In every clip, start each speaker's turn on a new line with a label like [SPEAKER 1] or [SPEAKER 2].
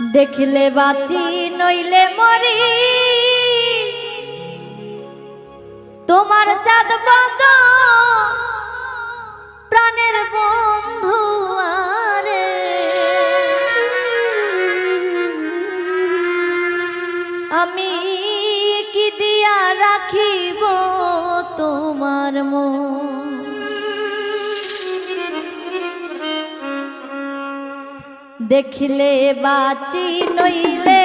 [SPEAKER 1] দেখলে বাঁচি নইলে মরি। তোমার চাঁদ প্রাণের বোন দেখলে বাঁচি নইলে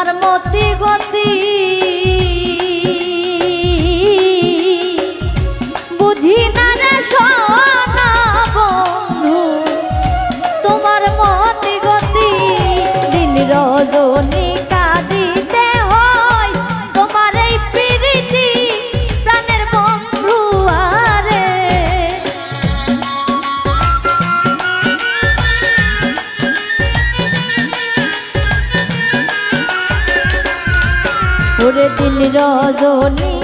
[SPEAKER 1] তোমার মতি গতি দিল রজনী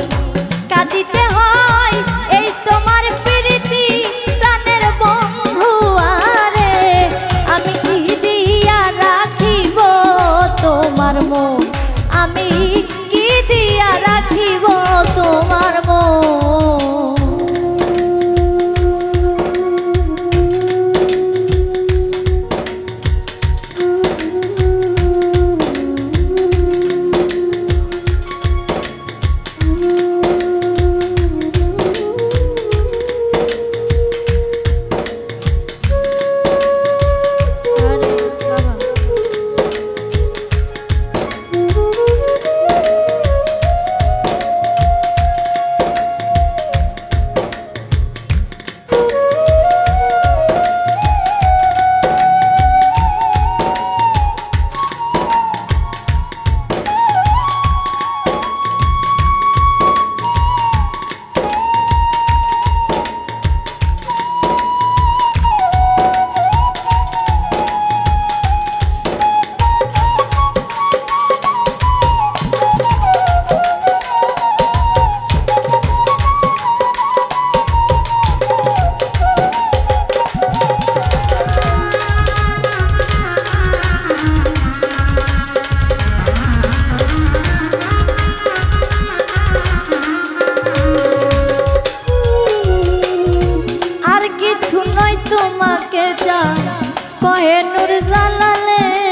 [SPEAKER 1] যা জালালে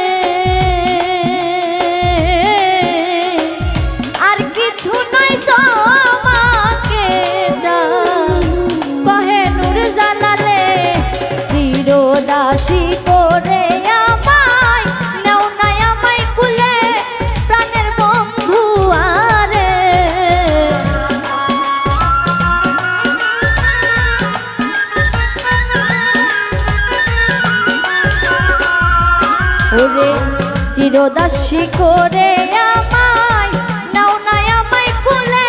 [SPEAKER 1] ওরে চিরদাসী করে আমায় নাও নাই আমায় কুলে,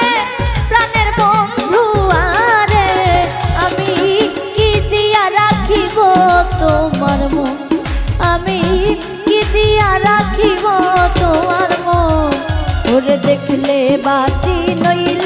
[SPEAKER 1] প্রাণের বন্ধু আরে, আমি কি দিয়া রাখিব তোমার মন? আমি কি দিয়া রাখিব তোমার মন? ওরে দেখলে বাতি নইলে